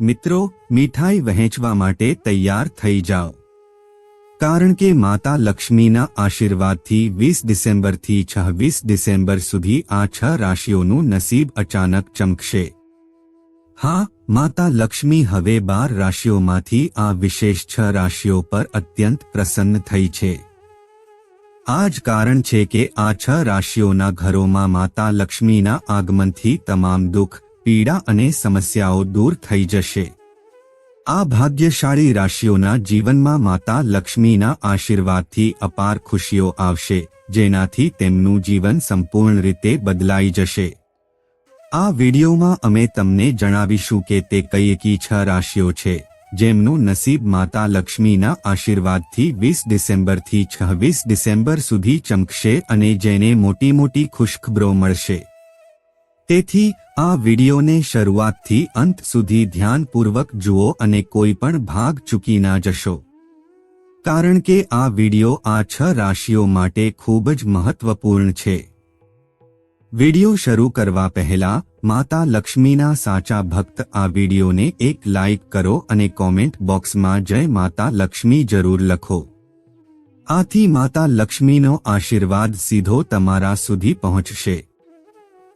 મિત્રો, મીઠાઈ વહેંચવા માટે તૈયાર થઈ જાઓ. કારણ કે માતા લક્ષ્મીના આશીર્વાદથી વીસ ડિસેમ્બરથી છવ્વીસ ડિસેમ્બર સુધી આ છ રાશિઓનું નસીબ અચાનક ચમકશે. હા, માતા લક્ષ્મી હવે બાર રાશિઓમાંથી આ વિશેષ છ રાશિઓ પર અત્યંત પ્રસન્ન થઈ છે. આ જ કારણ છે કે આ છ રાશિઓના ઘરોમાં માતા લક્ષ્મીના આગમનથી તમામ દુઃખ પીડા અને સમસ્યાઓ દૂર થઈ જશે. આ ભાગ્યશાળી રાશિઓના જીવનમાં માતા લક્ષ્મીના આશીર્વાદથી અપાર ખુશીઓ આવશે, જેનાથી તેમનું જીવન સંપૂર્ણ રીતે બદલાઈ જશે. આ વિડીયોમાં અમે તમને જણાવીશું કે તે કઈ છ રાશિઓ છે, જેમનું નસીબ માતા લક્ષ્મીના આશીર્વાદથી વીસ ડિસેમ્બરથી છવ્વીસ ડિસેમ્બર સુધી ચમકશે અને જેને મોટી મોટી ખુશખબરો મળશે. તેથી, આ વિડીયોને શરૂઆતથી અંત સુધી ધ્યાનપૂર્વક જુઓ અને કોઈ પણ ભાગ ચૂકી ના જશો. કારણ કે આ વીડિયો આ છ રાશિઓ માટે ખૂબ જ મહત્વપૂર્ણ છે. વીડિયો શરૂ કરવા પહેલા, માતા લક્ષ્મીના સાચા ભક્ત આ વિડીયોને એક લાઇક કરો અને કોમેન્ટ બોક્સમાં જય માતા લક્ષ્મી જરૂર લખો. આથી માતા લક્ષ્મીનો આશીર્વાદ સીધો તમારા સુધી પહોંચશે.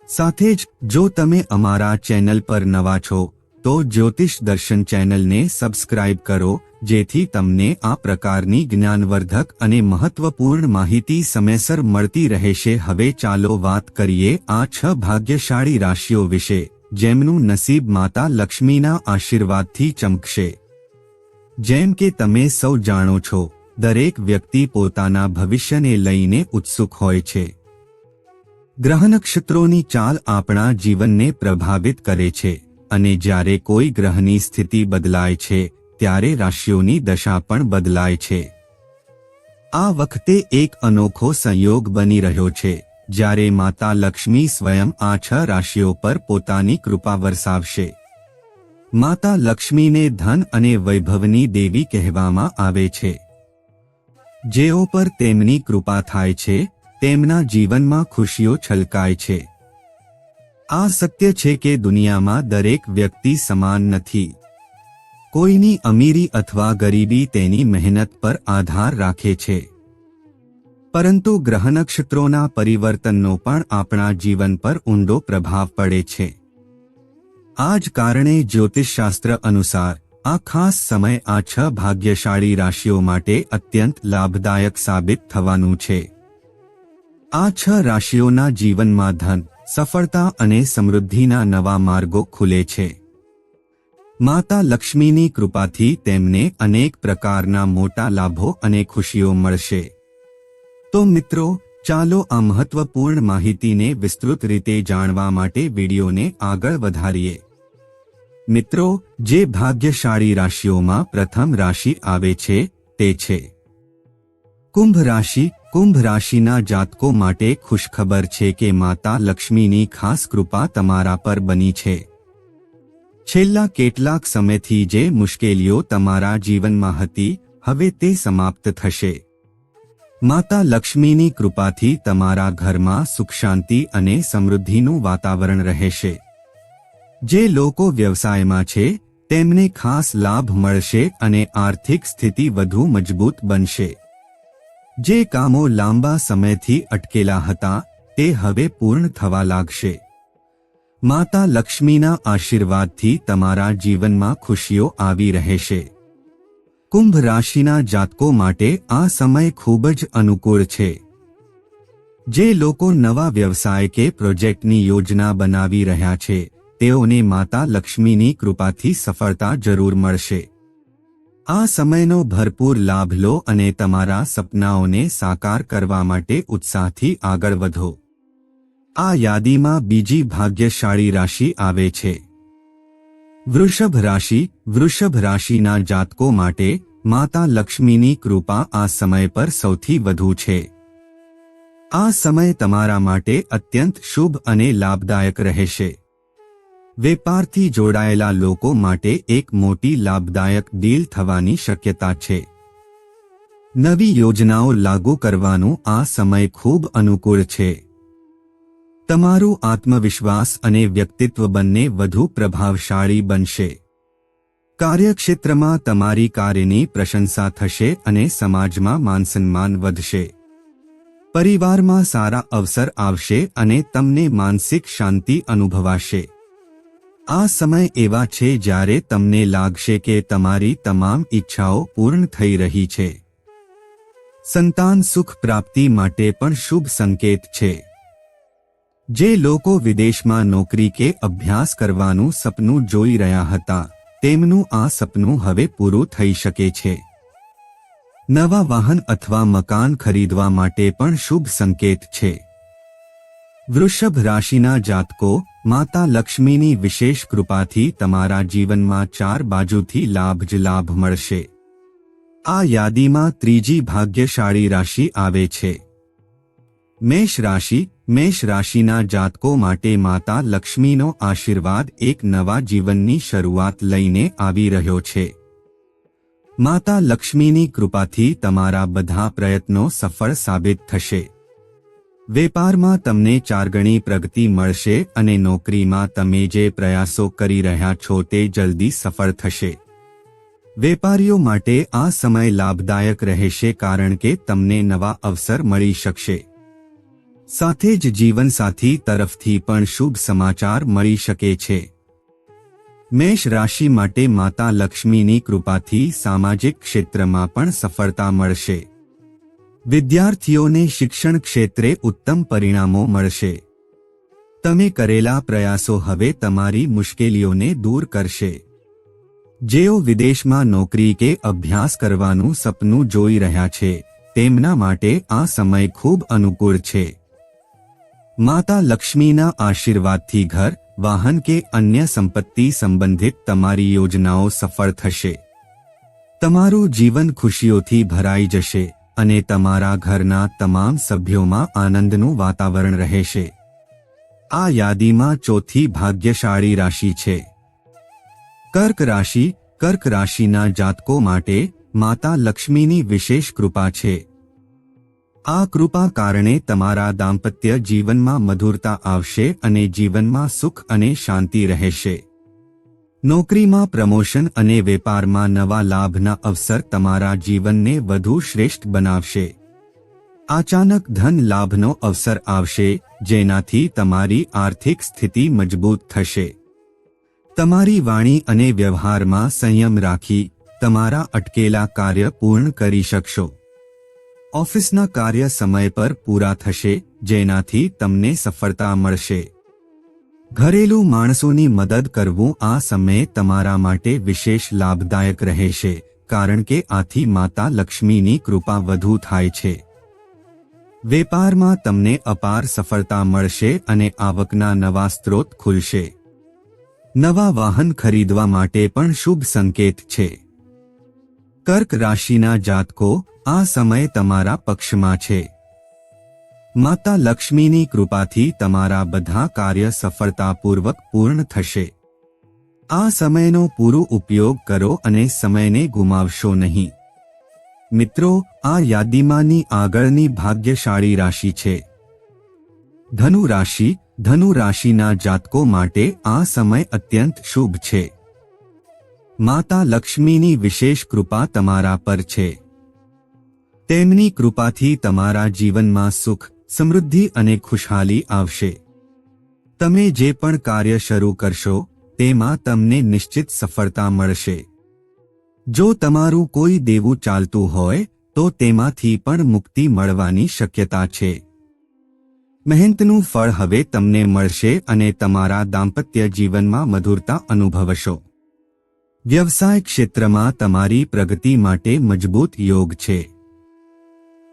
સાથે જ, જો તમે અમારા ચેનલ પર નવા છો, તો જ્યોતિષ દર્શન ચેનલને સબસ્ક્રાઇબ કરો, જેથી તમને આ પ્રકારની જ્ઞાનવર્ધક અને મહત્વપૂર્ણ માહિતી સમયસર મળતી રહેશે. હવે ચાલો વાત કરીએ આ છ ભાગ્યશાળી રાશિઓ વિશે, જેમનું નસીબ માતા લક્ષ્મીના આશીર્વાદથી ચમકશે. જેમ કે તમે સૌ જાણો છો, દરેક વ્યક્તિ પોતાના ભવિષ્યને લઈને ઉત્સુક હોય છે. ગ્રહ નક્ષત્રોની ચાલ આપણા જીવનને પ્રભાવિત કરે છે અને જ્યારે કોઈ ગ્રહની સ્થિતિ બદલાય છે, ત્યારે રાશિઓની દશા પણ બદલાય છે. આ વખતે એક અનોખો સંયોગ બની રહ્યો છે, જ્યારે માતા લક્ષ્મી સ્વયં આ છ રાશિઓ પર પોતાની કૃપા વરસાવશે. માતા લક્ષ્મીને ધન અને વૈભવની દેવી કહેવામાં આવે છે. જેઓ પર તેમની કૃપા થાય છે તેમના જીવનમાં ખુશીઓ છલકાય છે. આ સત્ય છે કે દુનિયામાં દરેક વ્યક્તિ સમાન નથી. કોઈની અમીરી અથવા ગરીબી તેની મહેનત પર આધાર રાખે છે. પરંતુ ગ્રહ નક્ષત્રોના પરિવર્તનનો પણ આપણા જીવન પર ઊંડો પ્રભાવ પડે છે. આ જ કારણે જ્યોતિષશાસ્ત્ર અનુસાર, આ ખાસ સમય આ છ ભાગ્યશાળી રાશિઓ માટે અત્યંત લાભદાયક સાબિત થવાનું છે. આ છ રાશિઓના જીવનમાં ધન, સફળતા અને સમૃદ્ધિના નવા માર્ગો ખુલે છે. માતા લક્ષ્મીની કૃપાથી તેમને અનેક પ્રકારના મોટા લાભો અને ખુશીઓ મળશે. તો મિત્રો, ચાલો આ મહત્વપૂર્ણ માહિતીને વિસ્તૃત રીતે જાણવા માટે વિડીયોને આગળ વધારીએ. મિત્રો, જે ભાગ્યશાળી રાશિઓમાં પ્રથમ રાશિ આવે છે, તે છે. કુંભ રાશિ કુંભ રાશિના જાતકો માટે ખુશખબર છે કે માતા લક્ષ્મીની ખાસ કૃપા તમારા પર બની છે. છેલ્લા કેટલાક સમયથી જે મુશ્કેલીઓ તમારા જીવનમાં હતી, હવે તે સમાપ્ત થશે. માતા લક્ષ્મીની કૃપાથી તમારા ઘરમાં સુખ શાંતિ અને સમૃદ્ધિનું વાતાવરણ રહેશે. જે લોકો વ્યવસાયમાં છે, તેમને ખાસ લાભ મળશે અને આર્થિક સ્થિતિ વધુ મજબૂત બનશે. જે કામો લાંબા સમયથી અટકેલા હતા, તે હવે પૂર્ણ થવા લાગશે. માતા લક્ષ્મીના આશીર્વાદથી તમારા જીવનમાં ખુશીઓ આવી રહેશે. કુંભ રાશિના જાતકો માટે આ સમય ખૂબ જ અનુકૂળ છે. જે લોકો નવા વ્યવસાય કે પ્રોજેક્ટની યોજના બનાવી રહ્યા છે, તેઓને માતા લક્ષ્મીની કૃપાથી સફળતા જરૂર મળશે. આ સમયનો ભરપૂર લાભ લો અને તમારા સપનાઓને સાકાર કરવા માટે ઉત્સાહથી આગળ વધો. આ યાદીમાં બીજી ભાગ્યશાળી રાશિ આવે છે. વૃષભ રાશિ, વૃષભ રાશિના જાતકો માટે માતા લક્ષ્મીની કૃપા આ સમય પર સૌથી વધુ છે. આ સમય તમારા માટે અત્યંત શુભ અને લાભદાયક રહેશે. વેપારથી જોડાયેલા લોકો માટે એક મોટી લાભદાયક ડીલ થવાની શક્યતા છે. નવી યોજનાઓ લાગુ કરવાનો આ સમય ખૂબ અનુકૂળ છે. તમારું આત્મવિશ્વાસ અને વ્યક્તિત્વ બંને વધુ પ્રભાવશાળી બનશે. કાર્યક્ષેત્રમાં તમારી કાર્યની પ્રશંસા થશે અને સમાજમાં માનસન્માન વધશે. પરિવારમાં સારા અવસર આવશે અને તમને માનસિક શાંતિ અનુભવાશે. આ સમય એવા છે જ્યારે તમને લાગશે કે તમારી તમામ ઈચ્છાઓ પૂર્ણ થઈ રહી છે. સંતાન સુખ પ્રાપ્તિ માટે પણ શુભ સંકેત છે. જે લોકો વિદેશમાં નોકરી કે અભ્યાસ કરવાનું સપનું જોઈ રહ્યા હતા, તેમનું આ સપનું હવે પૂરું થઈ શકે છે. નવા વાહન અથવા મકાન ખરીદવા માટે પણ શુભ સંકેત છે. વૃષભ રાશિના જાતકો, માતા લક્ષ્મીની વિશેષ કૃપાથી તમારા જીવનમાં ચાર બાજુથી લાભ જ લાભ મળશે. આ યાદીમાં ત્રીજી ભાગ્યશાળી રાશિ આવે છે. મેષ રાશિ, મેષ રાશિના જાતકો માટે માતા લક્ષ્મીનો આશીર્વાદ એક નવા જીવનની શરૂઆત લઈને આવી રહ્યો છે. માતા લક્ષ્મીની કૃપાથી તમારા બધા પ્રયત્નો સફળ સાબિત થશે. વેપારમાં તમને ચારગણી પ્રગતિ મળશે અને નોકરીમાં તમે જે પ્રયાસો કરી રહ્યા છો તે જલ્દી સફળ થશે. વેપારીઓ માટે આ સમય લાભદાયક રહેશે કારણ કે તમને નવા અવસર મળી શકશે. સાથે જ જીવનસાથી તરફથી પણ શુભ સમાચાર મળી શકે છે. મેષ રાશિ માટે માતા લક્ષ્મીની કૃપાથી સામાજિક ક્ષેત્રમાં પણ સફળતા મળશે. વિદ્યાર્થીઓને શિક્ષણ ક્ષેત્રે ઉત્તમ પરિણામો મળશે. તમે કરેલા પ્રયાસો હવે તમારી મુશ્કેલીઓને દૂર કરશે. જેઓ વિદેશમાં નોકરી કે અભ્યાસ કરવાનું સપનું જોઈ રહ્યા છે, તેમના માટે આ સમય ખૂબ અનુકૂળ છે. માતા લક્ષ્મીના આશીર્વાદથી ઘર, વાહન કે અન્ય સંપત્તિ સંબંધિત તમારી યોજનાઓ સફળ થશે. તમારું જીવન ખુશીઓથી ભરાઈ જશે. અને તમારા ઘરના તમામ સભ્યોમાં આનંદનું વાતાવરણ રહેશે. આ યાદીમાં ચોથી ભાગ્યશાળી રાશિ છે. કર્ક રાશિ, કર્ક રાશિના જાતકો માટે માતા લક્ષ્મીની વિશેષ કૃપા છે. આ કૃપા કારણે તમારા દાંપત્ય જીવનમાં મધુરતા આવશે અને જીવનમાં સુખ અને શાંતિ રહેશે. નોકરીમાં પ્રમોશન અને વેપારમાં નવા લાભના અવસર તમારા જીવનને વધુ શ્રેષ્ઠ બનાવશે. અચાનક ધન લાભનો અવસર આવશે, જેનાથી તમારી આર્થિક સ્થિતિ મજબૂત થશે. તમારી વાણી અને વ્યવહારમાં સંયમ રાખી, તમારા અટકેલા કાર્ય પૂર્ણ કરી શકશો. ઓફિસના કાર્ય સમય પર પૂરા થશે, જેનાથી તમને સફળતા મળશે. ઘરેલું માણસોની મદદ કરવું આ સમયે તમારા માટે વિશેષ લાભદાયક રહેશે, કારણ કે આથી માતા લક્ષ્મીની કૃપા વધુ થાય છે. વેપારમાં તમને અપાર સફળતા મળશે અને આવકના નવા સ્ત્રોત ખુલશે. નવા વાહન ખરીદવા માટે પણ શુભ સંકેત છે. કર્ક રાશિના જાતકો, આ સમય તમારા પક્ષમાં છે. માતા લક્ષ્મીની કૃપાથી તમારા બધા કાર્ય સફળતાપૂર્વક પૂર્ણ થશે. આ સમયનો પૂરો ઉપયોગ કરો અને સમયને ગુમાવશો નહીં. મિત્રો, આ યાદીમાંની આગળની ભાગ્યશાળી રાશિ છે. ધનુ રાશિ, ધનુ રાશિના જાતકો માટે આ સમય અત્યંત શુભ છે. માતા લક્ષ્મીની વિશેષ કૃપા તમારા પર છે. તેમની કૃપાથી તમારા જીવનમાં સુખ સમૃદ્ધિ અને ખુશહાલી આવશે. તમે જે પણ કાર્ય શરૂ કરશો, તેમાં તમને નિશ્ચિત સફળતા મળશે. જો તમારું કોઈ દેવું ચાલતું હોય, તો તેમાંથી પણ મુક્તિ મળવાની શક્યતા છે. મહેનતનું ફળ હવે તમને મળશે અને તમારા દાંપત્ય જીવનમાં મધુરતા અનુભવશો. વ્યવસાય ક્ષેત્રમાં તમારી પ્રગતિ માટે મજબૂત યોગ છે.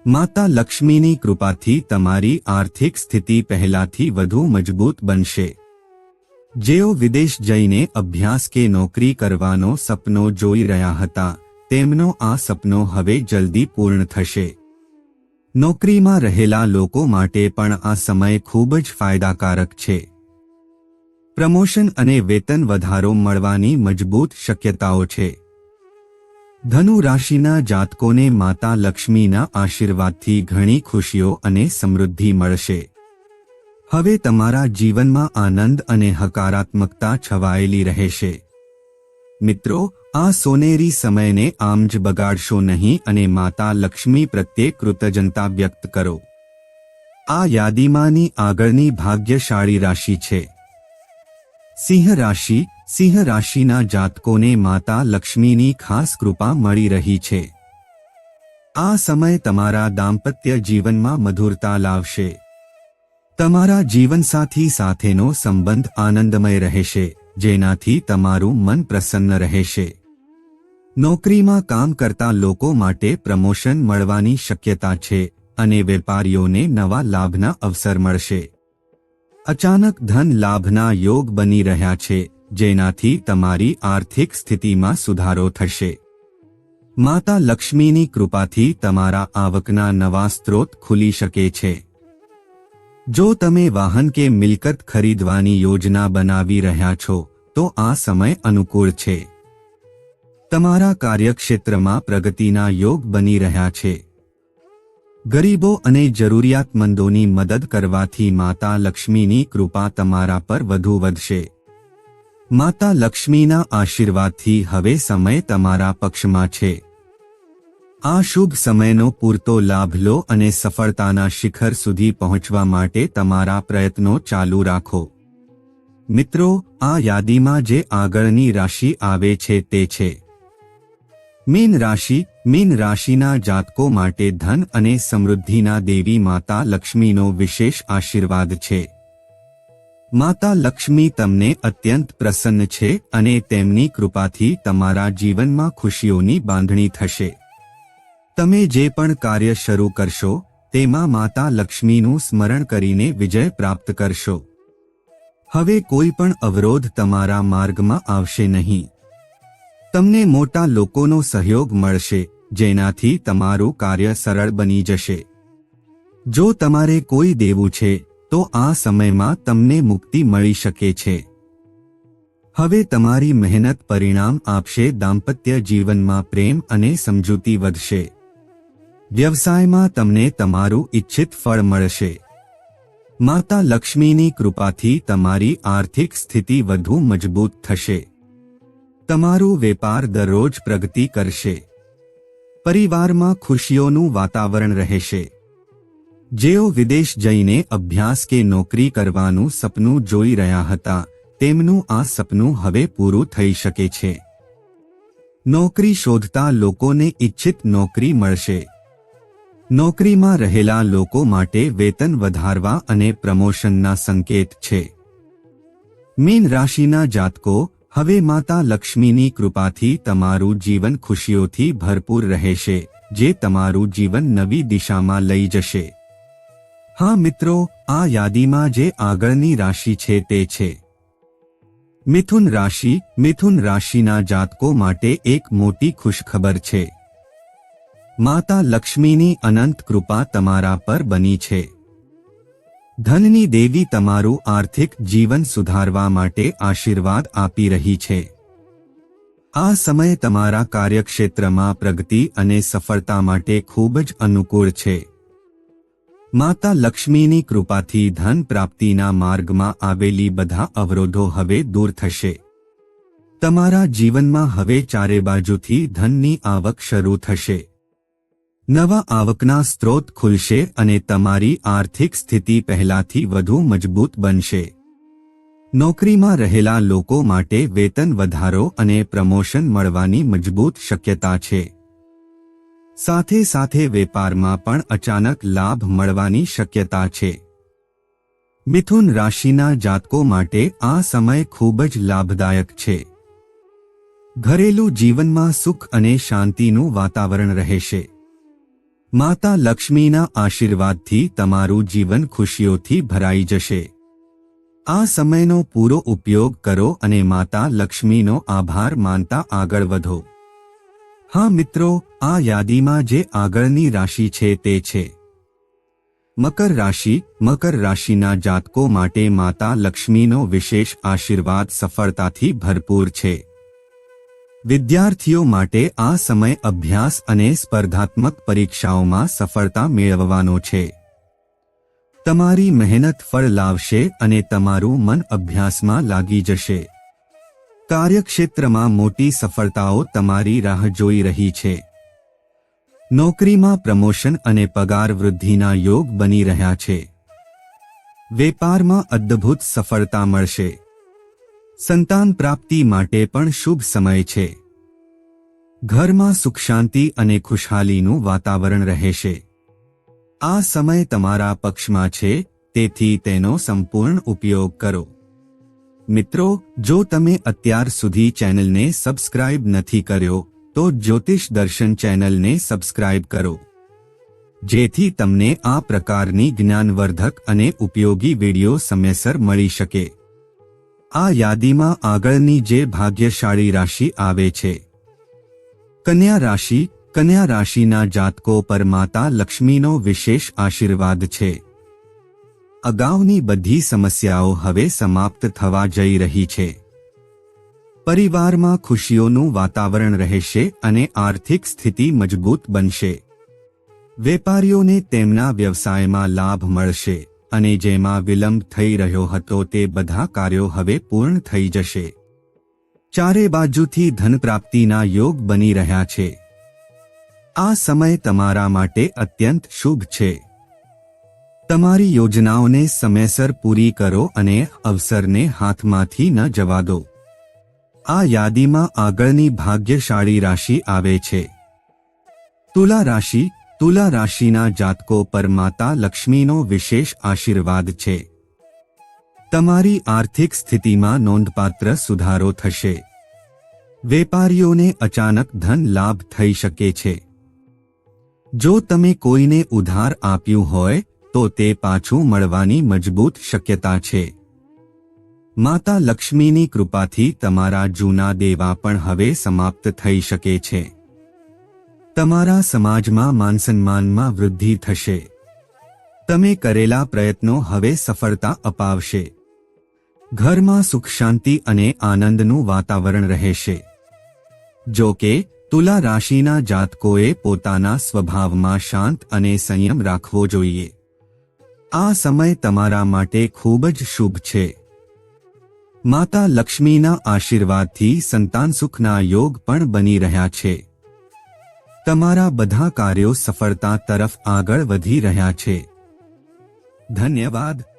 માતા લક્ષ્મીની કૃપાથી તમારી આર્થિક સ્થિતિ પહેલાથી વધુ મજબૂત બનશે. જેઓ વિદેશ જઈને અભ્યાસ કે નોકરી કરવાનો સપનો જોઈ રહ્યા હતા, તેમનો આ સપનો હવે જલ્દી પૂર્ણ થશે. નોકરીમાં રહેલા લોકો માટે પણ આ સમય ખૂબ જ ફાયદાકારક છે. પ્રમોશન અને વેતન વધારો મળવાની મજબૂત શક્યતાઓ છે. ધનુ રાશિના જાતકોને માતા લક્ષ્મીના આશીર્વાદથી ઘણી ખુશીઓ અને સમૃદ્ધિ મળશે. હવે તમારા જીવનમાં આનંદ અને હકારાત્મકતા છવાયેલી રહેશે. મિત્રો, આ સોનેરી સમયને આમ જ બગાડશો નહીં અને માતા લક્ષ્મી પ્રત્યે કૃતજ્ઞતા વ્યક્ત કરો. આ યાદીમાંની આગળની ભાગ્યશાળી રાશિ છે. સિંહ રાશિ સિંહ રાશિના જાતકોને માતા લક્ષ્મીની ખાસ કૃપા મળી રહી છે. આ સમય તમારા દાંપત્ય જીવનમાં મધુરતા લાવશે. તમારા જીવનસાથી સાથેનો સંબંધ આનંદમય રહેશે, જેનાથી તમારું મન પ્રસન્ન રહેશે. નોકરીમાં કામ કરતા લોકો માટે પ્રમોશન મળવાની શક્યતા છે અને વેપારીઓને નવા લાભના અવસર મળશે. અચાનક ધન લાભના યોગ બની રહ્યા છે જેનાથી તમારી આર્થિક સ્થિતિમાં સુધારો થશે. માતા લક્ષ્મીની કૃપાથી તમારા આવકના નવા સ્ત્રોત ખુલી શકે છે. જો તમે વાહન કે મિલકત ખરીદવાની યોજના બનાવી રહ્યા છો, તો આ સમય અનુકૂળ છે. તમારા કાર્યક્ષેત્રમાં પ્રગતિના યોગ બની રહ્યા છે. ગરીબો અને જરૂરિયાતમંદોની મદદ કરવાથી માતા લક્ષ્મીની કૃપા તમારા પર વધુ વધશે. માતા લક્ષ્મીના આશીર્વાદથી હવે સમય તમારા પક્ષમાં છે. આ શુભ સમયનો પૂરતો લાભ લો અને સફળતાના શિખર સુધી પહોંચવા માટે તમારા પ્રયત્નો ચાલુ રાખો. મિત્રો, આ યાદીમાં જે આગળની રાશિ આવે છે તે છે. મીન રાશિ, મીન રાશિના જાતકો માટે ધન અને સમૃદ્ધિના દેવી માતા લક્ષ્મીનો વિશેષ આશીર્વાદ છે. માતા લક્ષ્મી તમને અત્યંત પ્રસન્ન છે અને તેમની કૃપાથી તમારા જીવનમાં ખુશીઓની બાંધણી થશે. તમે જે પણ કાર્ય શરૂ કરશો, તેમાં માતા લક્ષ્મીનું સ્મરણ કરીને વિજય પ્રાપ્ત કરશો. હવે કોઈ પણ અવરોધ તમારા માર્ગમાં આવશે નહીં. તમને મોટા લોકોનો સહયોગ મળશે, જેનાથી તમારું કાર્ય સરળ બની જશે. જો તમારે કોઈ દેવું છે તો આ સમયમાં તમને મુક્તિ મળી શકે છે. હવે તમારી મહેનત પરિણામ આપશે, દાંપત્ય જીવનમાં પ્રેમ અને સમજૂતી વધશે. વ્યવસાયમાં તમને તમારું ઇચ્છિત ફળ મળશે. માતા લક્ષ્મીની કૃપાથી તમારી આર્થિક સ્થિતિ વધુ મજબૂત થશે. તમારું વેપાર દરરોજ પ્રગતિ કરશે. પરિવારમાં ખુશીઓનું વાતાવરણ રહેશે. જેઓ વિદેશ જઈને અભ્યાસ કે નોકરી કરવાનું સપનું જોઈ રહ્યા હતા, તેમનું આ સપનું હવે પૂરું થઈ શકે છે. નોકરી શોધતા લોકોને ઇચ્છિત નોકરી મળશે. નોકરીમાં રહેલા લોકો માટે વેતન વધારવા અને પ્રમોશનના સંકેત છે. મીન રાશિના જાતકો, હવે માતા લક્ષ્મીની કૃપાથી તમારું જીવન ખુશીઓથી ભરપૂર રહેશે, જે તમારું જીવન નવી દિશામાં લઈ જશે. હા મિત્રો, આ યાદીમાં જે આગળની રાશિ છે તે છે. મિથુન રાશિ, મિથુન રાશિના જાતકો માટે એક મોટી ખુશખબર છે. માતા લક્ષ્મીની અનંત કૃપા તમારા પર બની છે. ધનની દેવી તમારું આર્થિક જીવન સુધારવા માટે આશીર્વાદ આપી રહી છે. આ સમય તમારા કાર્યક્ષેત્રમાં પ્રગતિ અને સફળતા માટે ખૂબ જ અનુકૂળ છે. માતા લક્ષ્મીની કૃપાથી ધન પ્રાપ્તિના માર્ગમાં આવેલી બધા અવરોધો હવે દૂર થશે. તમારા જીવનમાં હવે ચારે બાજુથી ધનની આવક શરૂ થશે. નવા આવકના સ્ત્રોત ખુલશે અને તમારી આર્થિક સ્થિતિ પહેલાથી વધુ મજબૂત બનશે. નોકરીમાં રહેલા લોકો માટે વેતન વધારો અને પ્રમોશન મળવાની મજબૂત શક્યતા છે. સાથે સાથે વેપારમાં પણ અચાનક લાભ મળવાની શક્યતા છે. મિથુન રાશિના જાતકો માટે આ સમય ખૂબ જ લાભદાયક છે. ઘરેલું જીવનમાં સુખ અને શાંતિનું વાતાવરણ રહેશે. માતા લક્ષ્મીના આશીર્વાદથી તમારું જીવન ખુશીઓથી ભરાઈ જશે. આ સમયનો પૂરો ઉપયોગ કરો અને માતા લક્ષ્મીનો આભાર માનતા આગળ વધો. હા મિત્રો, આ યાદીમાં જે આગળની રાશિ છે તે છે. મકર રાશિ, મકર રાશિના જાતકો માટે માતા લક્ષ્મીનો વિશેષ આશીર્વાદ સફળતાથી ભરપૂર છે. વિદ્યાર્થીઓ માટે આ સમય અભ્યાસ અને સ્પર્ધાત્મક પરીક્ષાઓમાં સફળતા મેળવવાનો છે. તમારી મહેનત ફળ લાવશે અને તમારું મન અભ્યાસમાં લાગી જશે. કાર્યક્ષેત્રમાં મોટી સફળતાઓ તમારી રાહ જોઈ રહી છે. નોકરીમાં પ્રમોશન અને પગાર વૃદ્ધિના યોગ બની રહ્યા છે. વેપારમાં અદ્ભુત સફળતા મળશે. સંતાન પ્રાપ્તિ માટે પણ શુભ સમય છે. ઘરમાં સુખ શાંતિ અને ખુશહાલીનું વાતાવરણ રહેશે. આ સમય તમારા પક્ષમાં છે, તેથી તેનો સંપૂર્ણ ઉપયોગ કરો. મિત્રો, જો તમે અત્યાર સુધી ચેનલને સબસ્ક્રાઇબ નથી કર્યો, તો જ્યોતિષ દર્શન ચેનલને સબસ્ક્રાઇબ કરો. જેથી તમને આ પ્રકારની જ્ઞાનવર્ધક અને ઉપયોગી વિડિયો સમયસર મળી શકે. આ યાદીમાં આગળની જે ભાગ્યશાળી રાશિ આવે છે. કન્યા રાશિ, કન્યા રાશિના જાતકો પર માતા લક્ષ્મીનો વિશેષ આશીર્વાદ છે. અગાઉની બધી સમસ્યાઓ હવે સમાપ્ત થવા જઈ રહી છે. પરિવારમાં ખુશીઓનું વાતાવરણ રહેશે અને આર્થિક સ્થિતિ મજબૂત બનશે. વેપારીઓને તેમના વ્યવસાયમાં લાભ મળશે અને જેમાં વિલંબ થઈ રહ્યો હતો તે બધા કાર્યો હવે પૂર્ણ થઈ જશે. ચારે બાજુથી ધન પ્રાપ્તિના યોગ બની રહ્યા છે. આ સમય તમારા માટે અત્યંત શુભ છે. તમારી યોજનાઓને સમયસર પૂરી કરો અને અવસરને હાથમાંથી ન જવા દો. આ યાદીમાં આગળની ભાગ્યશાળી રાશિ આવે છે. તુલા રાશિ, તુલા રાશિના જાતકો પર માતા લક્ષ્મીનો વિશેષ આશીર્વાદ છે. તમારી આર્થિક સ્થિતિમાં નોંધપાત્ર સુધારો થશે. વેપારીઓને અચાનક ધન લાભ થઈ શકે છે. જો તમે કોઈને ઉધાર આપ્યું હોય તો તે પાછું મળવાની મજબૂત શક્યતા છે. માતા લક્ષ્મીની કૃપાથી તમારા જૂના દેવા પણ હવે સમાપ્ત થઈ શકે છે. તમારા સમાજમાં માનસન્માનમાં વૃદ્ધિ થશે. તમે કરેલા પ્રયત્નો હવે સફળતા અપાવશે. ઘરમાં સુખ શાંતિ અને આનંદનું વાતાવરણ રહેશે. જો કે, તુલા રાશિના જાતકોએ પોતાના સ્વભાવમાં શાંત અને સંયમ રાખવો જોઈએ. આ સમય તમારા માટે ખૂબ જ શુભ છે. માતા લક્ષ્મીના આશીર્વાદથી સંતાન સુખના યોગ પણ બની રહ્યા છે. તમારા બધા કાર્યો સફળતા તરફ આગળ વધી રહ્યા છે. ધન્યવાદ.